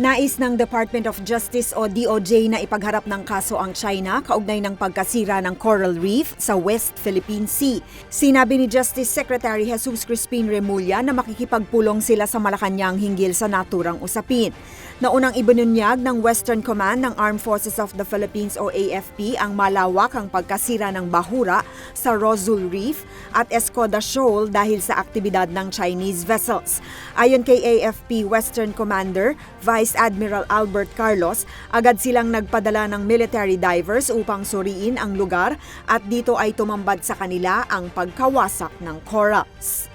Nais ng Department of Justice o DOJ na ipagharap ng kaso ang China kaugnay ng pagkasira ng coral reef sa West Philippine Sea. Sinabi ni Justice Secretary Jesus Crispin Remulla na makikipagpulong sila sa Malacanang hinggil sa naturang usapin. Naunang ibinunyag ng Western Command ng Armed Forces of the Philippines o AFP ang malawakang pagkasira ng bahura sa Rosul Reef at Escoda Shoal dahil sa aktibidad ng Chinese vessels. Ayon kay AFP Western Commander, Vice Admiral Albert Carlos, agad silang nagpadala ng military divers upang suriin ang lugar at dito ay tumambad sa kanila ang pagkawasak ng corals.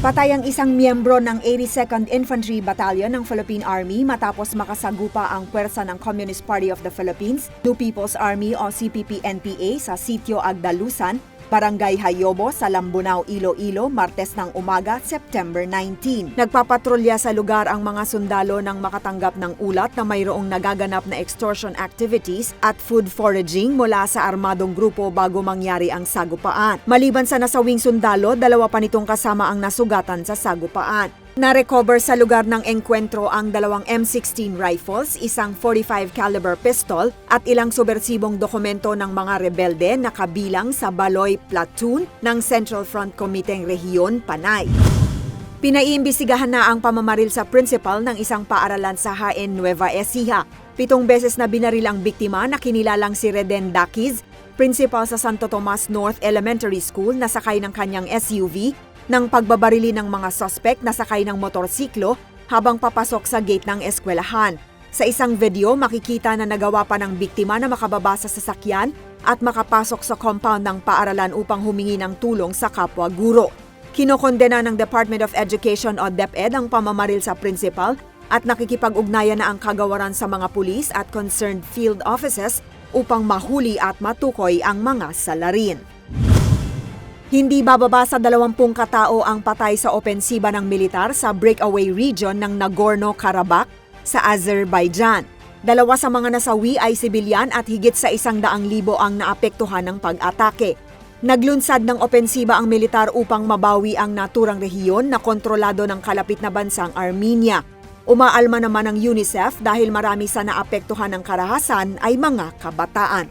Patay ang isang miyembro ng 82nd Infantry Battalion ng Philippine Army matapos makasagupa ang pwersa ng Communist Party of the Philippines, New People's Army o CPP-NPA sa Sitio Agdalusan, Barangay Hayobo sa Lambunao, Iloilo, Martes ng umaga, September 19. Nagpapatrolya sa lugar ang mga sundalo nang makatanggap ng ulat na mayroong nagaganap na extortion activities at food foraging mula sa armadong grupo bago mangyari ang sagupaan. Maliban sa nasawing sundalo, dalawa pa nitong kasama ang nasugatan sa sagupaan. Na-recover sa lugar ng engkwentro ang dalawang M16 rifles, isang 45 caliber pistol at ilang subversibong dokumento ng mga rebelde na kabilang sa Baloy Platoon ng Central Front Committee Rehiyon, Panay. Pinaiimbisigahan na ang pamamaril sa principal ng isang paaralan sa Haen, Nueva Ecija. Pitong beses na binaril ang biktima na kinilalang si Reden Dakiz, principal sa Santo Tomas North Elementary School na sakay ng kanyang SUV ng pagbabarili ng mga suspect na sakay ng motorsiklo habang papasok sa gate ng eskwelahan. Sa isang video, makikita na nagawa pa ng biktima na makababa sa sasakyan at makapasok sa compound ng paaralan upang humingi ng tulong sa kapwa guro. Kinokondena ng Department of Education o DepEd ang pamamaril sa principal at nakikipag-ugnayan na ang kagawaran sa mga pulis at concerned field offices upang mahuli at matukoy ang mga salarin. Hindi bababa sa 20 katao ang patay sa opensiba ng militar sa breakaway region ng Nagorno-Karabakh sa Azerbaijan. Dalawa sa mga nasawi ay sibilyan at higit sa isang daang libo ang naapektuhan ng pag-atake. Naglunsad ng opensiba ang militar upang mabawi ang naturang rehiyon na kontrolado ng kalapit na bansang Armenia. Umaalma naman ang UNICEF dahil marami sa naapektuhan ng karahasan ay mga kabataan.